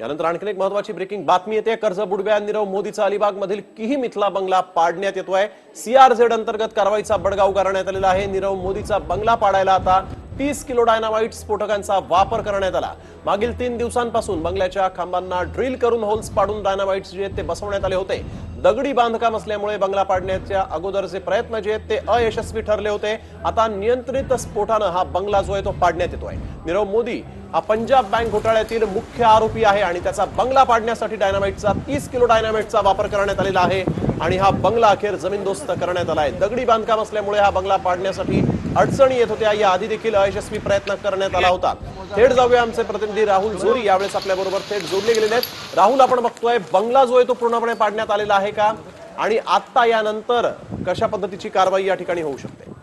यानंतर आणखी एक महत्वाची ब्रेकिंग बातमी येते. कर्ज बुडव्या नीरव मोदीचा अलिबाग मधील किही मिथला बंगला पाडण्यात येतोय. सीआरझेड अंतर्गत कारवाईचा बडगाव करण्यात आलेला आहे. नीरव मोदीचा बंगला पाडायला आता तीस किलो डायनामाइट स्फोटकांचा वापर करण्यात आला. मागील तीन दिवसांपासून बंगल्याच्या खांबांना ड्रिल करून होल्स पाडून डायनामाइट्स जे आहेत ते बसवण्यात आले होते. दगडी बांधकाम असल्यामुळे बंगला पाडण्याच्या अगोदरचे प्रयत्न जे आहेत ते अयशस्वी ठरले होते. आता नियंत्रित स्फोटानं हा बंगला जो आहे तो पाडण्यात येतोय. नीरव मोदी हा पंजाब बँक घोटाळ्यातील मुख्य आरोपी आहे आणि त्याचा बंगला पाडण्यासाठी डायनामाइटचा तीस किलो डायनामाइटचा वापर करण्यात आलेला आहे आणि हा बंगला अखेर जमीनदोस्त करण्यात आला आहे. दगडी बांधकाम असल्यामुळे हा बंगला पाडण्यासाठी अडचणी येत होत्या. या आधी देखील अयशस्वी प्रयत्न करण्यात आला होता. थेट जाऊया आमचे प्रतिनिधी राहुल जोरी. यावेळेस आपल्या बरोबर थेट जोडले गेलेले आहेत. राहुल आपण बघतोय बंगला जो आहे तो पूर्णपणे पाडण्यात आलेला आहे का? आणि आता यानंतर कशा पद्धतीची कारवाई या ठिकाणी होऊ शकते?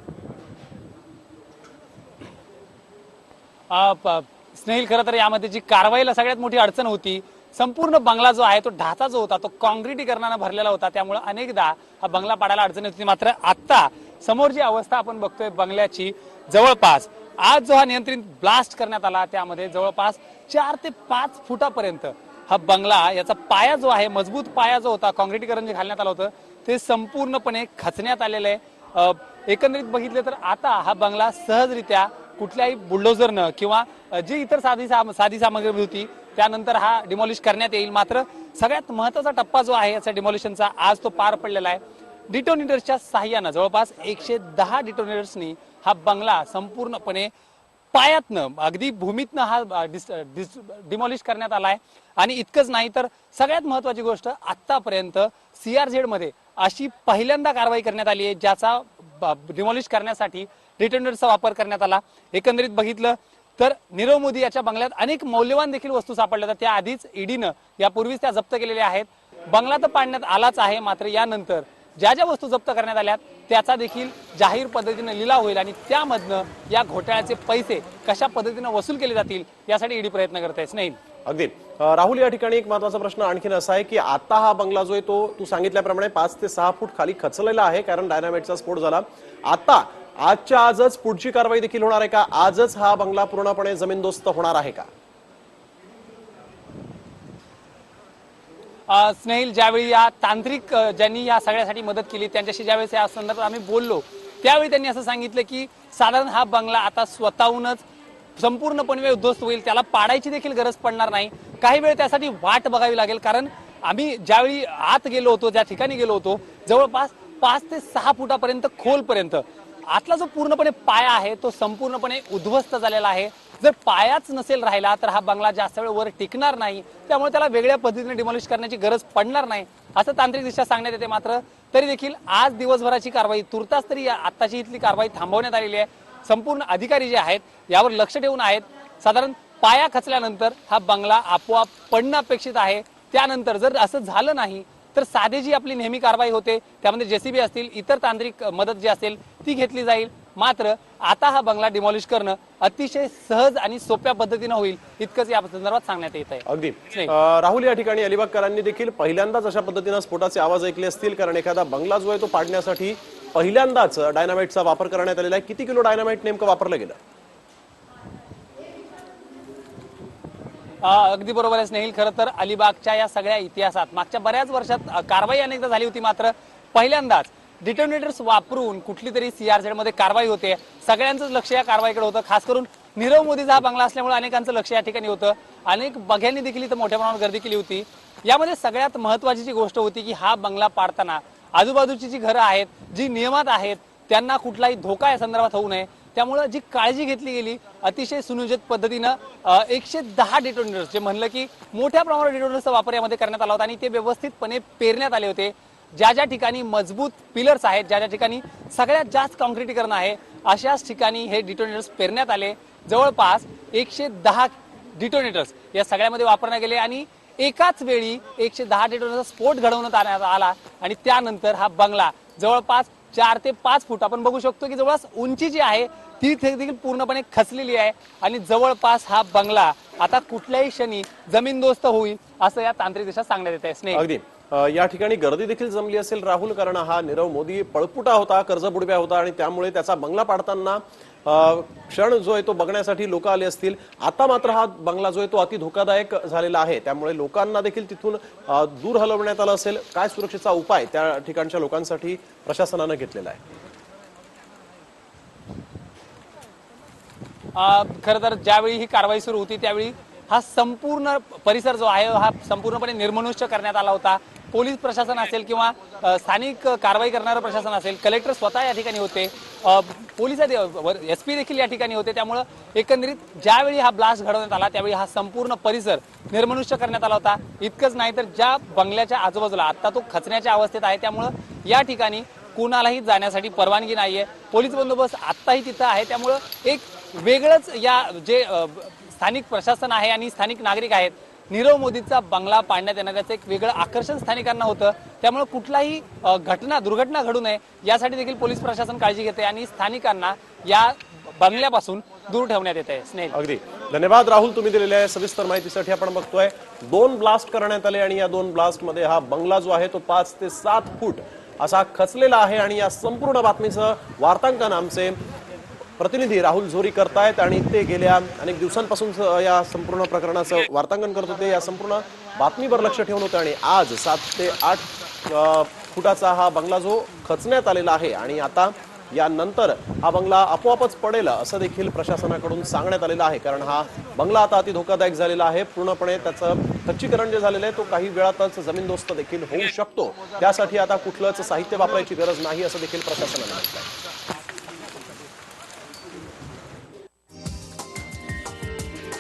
स्नेहिल खरं तर यामध्ये जी कारवाईला सगळ्यात मोठी अडचण होती संपूर्ण बंगला जो आहे तो ढाचा जो होता तो कॉन्क्रिटीकरणानं भरलेला होता. त्यामुळे अनेकदा हा बंगला पाडायला अडचण होती. मात्र आत्ता समोर जी अवस्था आपण बघतोय बंगल्याची जवळपास आज जो हा नियंत्रित ब्लास्ट करण्यात आला त्यामध्ये जवळपास चार ते पाच फुटापर्यंत हा बंगला याचा पाया जो आहे मजबूत पाया जो होता कॉन्क्रिटीकरण जे घालण्यात आलं होतं ते संपूर्णपणे खचण्यात आलेलं आहे. एकंदरीत बघितले तर आता हा बंगला सहजरित्या कुठल्याही बुलडोझरनं किंवा जी इतर साधी साम- साधी सामग्री होती त्यानंतर हा डिमॉलिश करण्यात येईल. मात्र सगळ्यात महत्त्वाचा टप्पा जो आहे याचा डिमॉलिशनचा आज तो पार पडलेला आहे. डिटोनेटर्सच्या सहाय्यानं जवळपास एकशे दहा डिटोनेटर्सनी हा बंगला संपूर्णपणे पायातनं अगदी भूमीतनं हा डिमॉलिश करण्यात आलाय आणि इतकंच नाही तर सगळ्यात महत्वाची गोष्ट आतापर्यंत सीआरझेडमध्ये अशी पहिल्यांदा कारवाई करण्यात आली आहे ज्याचा डिमॉलिश करण्यासाठी रिटेंडरचा वापर करण्यात आला एकंदरीत बघितलं तर नीरव मोदी याच्या बंगल्यात अनेक मौल्यवान देखील वस्तू सापडल्या होत्या. त्या आधीच ईडीनं यापूर्वीच त्या जप्त केलेल्या आहेत. बंगला तर पाडण्यात आलाच आहे मात्र यानंतर ज्या ज्या वस्तू जप्त करण्यात आल्यात त्याचा देखील जाहीर पद्धतीनं लिलाव होईल आणि त्यामधनं या घोटाळ्याचे पैसे कशा पद्धतीनं वसूल केले जातील यासाठी ईडी प्रयत्न करत आहे. नाही अगदी. राहुल या ठिकाणी एक महत्त्वाचा प्रश्न आणखीन असा आहे की आता हा बंगला जो आहे तो तू सांगितल्याप्रमाणे पाच ते सहा फूट खाली खचलेला आहे कारण डायनामाइटचा स्फोट झाला. आता आजच्या आजच पुढची कारवाई देखील होणार आहे का? आजच हा बंगला पूर्णपणे जमीनदोस्त होणार आहे का? स्नेहिल ज्यावेळी या तांत्रिक ज्यांनी या सगळ्यासाठी मदत केली त्यांच्याशी ज्यावेळेस या संदर्भात आम्ही बोललो त्यावेळी त्यांनी असं सांगितलं की साधारण हा बंगला आता स्वतःहूनच संपूर्णपणे उद्ध्वस्त होईल त्याला पाडायची देखील गरज पडणार नाही. काही वेळ त्यासाठी वाट बघावी लागेल कारण आम्ही ज्यावेळी आत गेलो होतो ज्या ठिकाणी गेलो होतो जवळपास पाच ते सहा फुटापर्यंत खोलपर्यंत आतला जो पूर्णपणे पाया आहे तो संपूर्णपणे उद्ध्वस्त झालेला आहे. जर पायाच नसेल राहिला तर हा बंगला जास्त वेळ वर टिकणार नाही. त्यामुळे त्याला वेगळ्या पद्धतीने डिमॉलिश करण्याची गरज पडणार नाही. असं तांत्रिक दृष्ट्या सांगण्यात येते मात्र तरी देखील आज दिवसभराची कारवाई तुर्तास तरी आत्ताची इथली कारवाई थांबवण्यात आलेली आहे. संपूर्ण अधिकारी जे आहेत यावर लक्ष ठेवून आहेत. साधारण पाया खचल्यानंतर हा बंगला आपोआप पडणं अपेक्षित आहे. त्यानंतर जर असं झालं नाही तर साधी जी आपली नेहमी कारवाई होते त्यामध्ये जेसीबी असतील इतर तांत्रिक मदत जी असेल ती घेतली जाईल. मात्र आता हा बंगला डिमॉलिश करणं अतिशय सहज आणि सोप्या पद्धतीनं होईल इतकंच या संदर्भात सांगण्यात येत आहे अगदी राहुल या ठिकाणी अलिबागकरांनी देखील पहिल्यांदाच अशा पद्धतीनं स्फोटाचे आवाज ऐकले असतील कारण एखादा बंगला जो आहे तो पाडण्यासाठी पहिल्यांदाच डायनामाइटचा वापर करण्यात आलेला आहे. किती किलो डायनामाइट नेमकं वापरलं गेलं? अगदी बरोबर आहे स्नेहिल. खरं तर अलिबागच्या या सगळ्या इतिहासात मागच्या बऱ्याच वर्षात कारवाई अनेकदा झाली होती मात्र पहिल्यांदाच डिटोनेटर्स वापरून कुठली तरी सीआरझेडमध्ये कारवाई होते. सगळ्यांचंच लक्ष या कारवाईकडे होतं. खास करून नीरव मोदीचा हा बंगला असल्यामुळे अनेकांचं लक्ष या ठिकाणी होतं. अनेक बघ्यांनी देखील इथं मोठ्या प्रमाणात गर्दी केली होती. यामध्ये सगळ्यात महत्वाची जी गोष्ट होती की हा बंगला पाडताना आजूबाजूची जी घरं आहेत जी नियमात आहेत त्यांना कुठलाही धोका या संदर्भात होऊ नये. त्यामुळं जी काळजी घेतली गेली अतिशय सुनियोजित पद्धतीनं एकशे दहा डिटोनेटर्स जे म्हणलं की मोठ्या प्रमाणात डिटोनेटर्सचा वापर यामध्ये करण्यात आला होता आणि ते व्यवस्थितपणे पेरण्यात आले होते. ज्या ज्या ठिकाणी मजबूत पिलर्स आहेत ज्या ज्या ठिकाणी सगळ्यात जास्त कॉन्क्रिटीकरण आहे अशाच ठिकाणी हे डिटोनेटर्स पेरण्यात आले. जवळपास एकशे दहा डिटोनेटर्स या सगळ्यामध्ये वापरण्यात गेले आणि एकाच वेळी एकशे दहा डिटोनेटरचा स्फोट घडवण्यात आणण्यात आला आणि त्यानंतर हा बंगला जवळपास चार ते पाच फूट आपण बघू शकतो की जवळपास उंची जी आहे ती देखील पूर्णपणे खचलेली आहे. आणि जवळपास हा बंगला आता कुठल्याही क्षणी जमीनदोस्त होईल असं या तांत्रिक दिशा सांगण्यात येत आहे स्नेह. अगदी. या ठिकाणी गर्दी देखील जमली असेल राहुल कारण हा नीरव मोदी पळपुटा होता कर्जबुडव्या होता आणि त्यामुळे त्याचा बंगला पाडताना क्षण जो आहे तो बघण्यासाठी लोक आले असतील. आता मात्र हा बंगला जो आहे तो अति धोकादायक झालेला आहे. त्यामुळे लोकांना देखील तिथून दूर हलवण्यात आलं असेल. काय सुरक्षेचा उपाय त्या ठिकाणच्या लोकांसाठी प्रशासनानं घेतलेला आहे? खर तर ज्यावेळी ही कारवाई सुरू होती त्यावेळी हा संपूर्ण परिसर जो आहे हा संपूर्णपणे निर्मनुष्य करण्यात आला होता. पोलीस प्रशासन असेल किंवा स्थानिक कारवाई करणारं प्रशासन असेल कलेक्टर स्वतः या ठिकाणी होते. अ, पोलीस एस पी देखील या ठिकाणी होते. त्यामुळं एकंदरीत ज्यावेळी हा ब्लास्ट घडवण्यात आला त्यावेळी हा संपूर्ण परिसर निर्मनुष्य करण्यात आला होता. इतकंच नाही तर ज्या बंगल्याच्या आजूबाजूला आत्ता तो खचण्याच्या अवस्थेत आहे. त्यामुळं या ठिकाणी कुणालाही जाण्यासाठी परवानगी नाही आहे पोलीस बंदोबस्त आत्ताही तिथं आहे. त्यामुळं एक वेगळंच या जे स्थानिक प्रशासन आहे आणि स्थानिक नागरिक आहेत नीरव मोदीचा बंगला पाडण्यात येण्याचं एक वेगळं आकर्षण स्थानिकांना होतं. त्यामुळे कुठलाही घटना दुर्घटना घडू नये यासाठी देखील पोलीस प्रशासन काळजी घेते आणि स्थानिकांना या बंगल्यापासून दूर ठेवण्यात येत आहे स्नेह अगदी. धन्यवाद राहुल तुम्ही दिलेल्या सविस्तर माहितीसाठी आपण बघतोय दोन ब्लास्ट करण्यात आले आणि या दोन ब्लास्टमध्ये हा बंगला जो आहे तो पाच ते सात फूट असा खचलेला आहे आणि या संपूर्ण बातमीचं वार्तांकन आमचे प्रतिनिधी राहुल झोरी करतायत आणि ते गेल्या अनेक दिवसांपासून या संपूर्ण प्रकरणाचं वार्तांकन करत होते. या संपूर्ण बातमीवर लक्ष ठेवून होते आणि आज सात ते आठ फुटाचा हा बंगला जो खचण्यात आलेला आहे आणि आता यानंतर हा बंगला आपोआपच पडेल असं देखील प्रशासनाकडून सांगण्यात आलेलं आहे. कारण हा बंगला आता अति धोकादायक झालेला आहे. पूर्णपणे त्याचं खच्चीकरण जे झालेलं आहे तो काही वेळातच जमीनदोस्त देखील होऊ शकतो. त्यासाठी आता कुठलंच साहित्य वापरायची गरज नाही असं देखील प्रशासनाने आहे